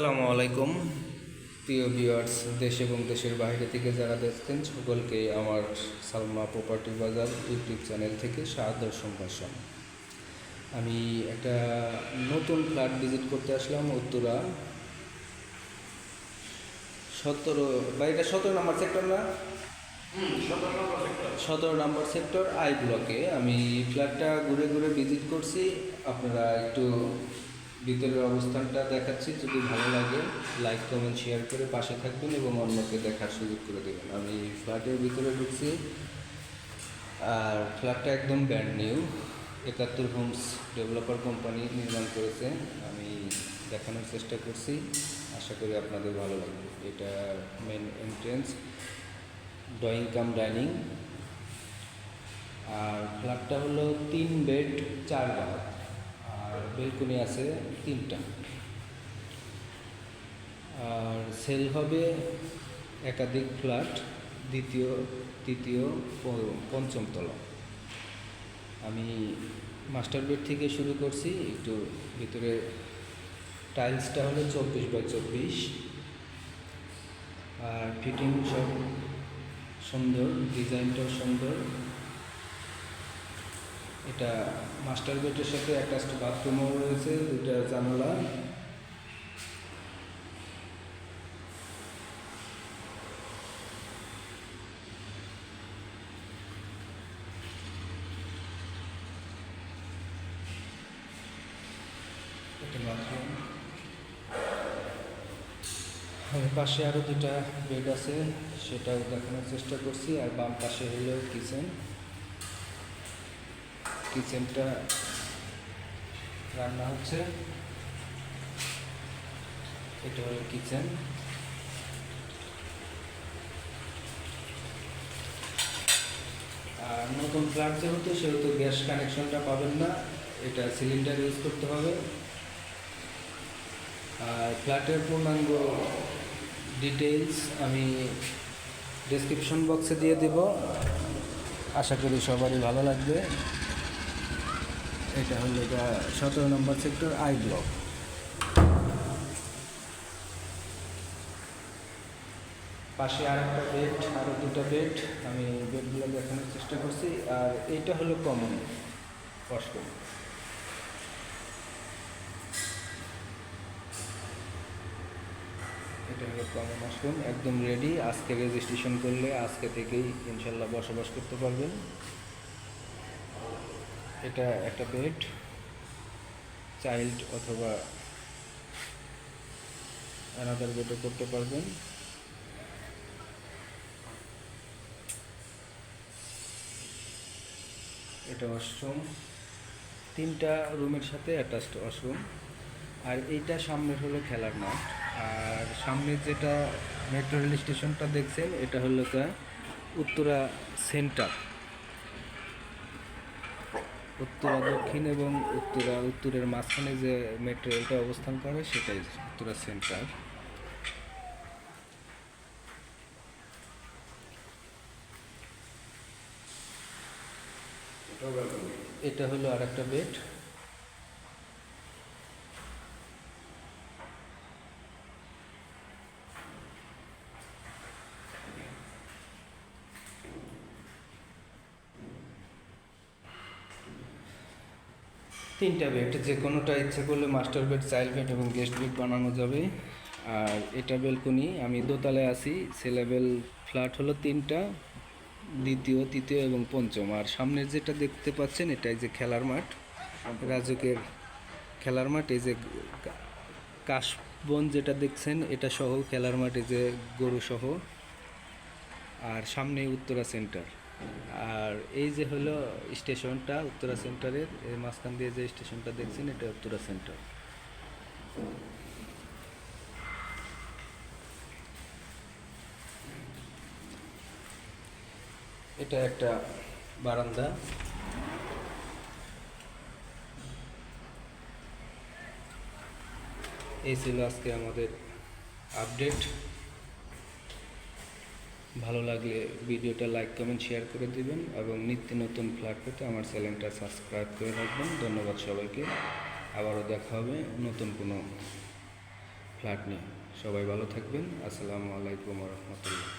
আসসালামু আলাইকুম। প্রিয় ভিউয়ার্স দেশ এবং দেশের বাইরে থেকে যারা দেখছেন সকলকে আমার Salma property Bazar YouTube channel থেকে সাদর সম্ভাষণ। আমি একটা নতুন ফ্ল্যাট ভিজিট করতে আসলাম উত্তরা। সতেরো বাড়িটা সতেরো নম্বর সেক্টর না? সতেরো নম্বর সেক্টর আই ব্লকে। আমি ফ্ল্যাটটা ঘুরে ঘুরে ভিজিট করছি। আপনারা একটু ভিতরের অবস্থানটা দেখাচ্ছি। যদি ভালো লাগে লাইক কমেন্ট শেয়ার করে পাশে থাকবেন এবং অন্যকে দেখার সুযোগ করে দেবেন। আমি ফ্ল্যাটের ভিতরে ঢুকছি। আর ফ্ল্যাটটা একদম brand new Ekattor homes developer company নির্মাণ করেছে। আমি দেখানোর চেষ্টা করছি। আশা করি আপনাদের ভালো লাগবে। এটা main entrance drawing cum dining আর ফ্ল্যাটটা হলো তিন বেড চার বাথ বেলকনি আছে তিনটা। আর সেল হবে একাধিক ফ্ল্যাট, দ্বিতীয়, তৃতীয় পঞ্চম তলা। আমি মাস্টার বেড থেকে শুরু করছি, একটু ভিতরে টাইলসটা হলো চব্বিশ বাই চব্বিশ। আর ফিটিং সব সুন্দর, ডিজাইনটাও সুন্দর। এটা মাস্টার বেডের সাথে অ্যাটাচড বাথরুমও রয়েছে দুটা জানালা। একটা পাশে আরও দুটা বেড আছে, সেটাও দেখানোর চেষ্টা করছি, আর বাম পাশে হলো কিচেন কিচেনটা রান্না হচ্ছে। এটা হলো কিচেন। আর নতুন ফ্ল্যাট যেহেতু, সেহেতু গ্যাস কানেকশনটা পাবেন না। এটা সিলিন্ডার ইউজ করতে হবে। আর ফ্ল্যাটের পূর্ণাঙ্গ ডিটেলস আমি ডেসক্রিপশন বক্সে দিয়ে দেব। আশা করি সবারই ভালো লাগবে। এটা হলো এটা সতেরো নম্বর সেক্টর আই ব্লক। পাশে আর একটা বেড আরও দুটো বেড আমি বেডগুলো দেখানোর চেষ্টা করছি। আর এইটা হলো কমন ওয়াশরুম এটা হলো কমন ওয়াশরুম একদম রেডি আজকে রেজিস্ট্রেশন করলে আজকে থেকেই ইনশাল্লাহ বসবাস করতে পারবেন। এটা একটা বেড চাইল্ড অথবা অ্যানাদার বেডও করতে পারবেন। এটা ওয়াশরুম তিনটা রুমের সাথে অ্যাটাচড ওয়াশরুম আর এইটা সামনের হলো খেলার মাঠ। আর সামনের যেটা মেট্রো রেল স্টেশনটা দেখছেন, এটা হলো উত্তরা সেন্টার উত্তরা দক্ষিণ এবং উত্তরা উত্তরের মাঝখানে যে মেট্রো রেলটা অবস্থান করে সেটাই উত্তরা সেন্টার এটা হলো আর একটা বেড তিনটা বেড যে কোনোটা ইচ্ছে করলে মাস্টার বেড চাইল্ড বেড এবং গেস্ট বেড বানানো যাবে। আর এটা বেলকনি আমি দোতলায় আছি সেলেবেল ফ্ল্যাট হলো তিনটা, দ্বিতীয়, তৃতীয় এবং পঞ্চম। আর সামনের যেটা দেখতে পাচ্ছেন, এটা এই যে খেলার মাঠ রাজুকের খেলার মাঠ, এই যে কাশবন যেটা দেখছেন, এটা সহ খেলার মাঠ, এই যে গরু সহ। আর সামনে উত্তরা সেন্টার আর এই যে হলো স্টেশনটা, উত্তরা সেন্টারের এই মাঝখান দিয়ে যে স্টেশনটা দেখছেন, এটা উত্তরা সেন্টার। এটা একটা বারান্দা। এই ছিল আজকে আমাদের আপডেট ভালো লাগলে ভিডিওটা লাইক কমেন্ট শেয়ার করে দিবেন এবং নিত্য নতুন ফ্ল্যাট পেতে আমার চ্যানেলটা সাবস্ক্রাইব করে রাখবেন। ধন্যবাদ সবাইকে। আবারও দেখা হবে নতুন কোনো ফ্ল্যাট নিয়ে। সবাই ভালো থাকবেন। আসসালামু আলাইকুম রহমতুল্লাহ।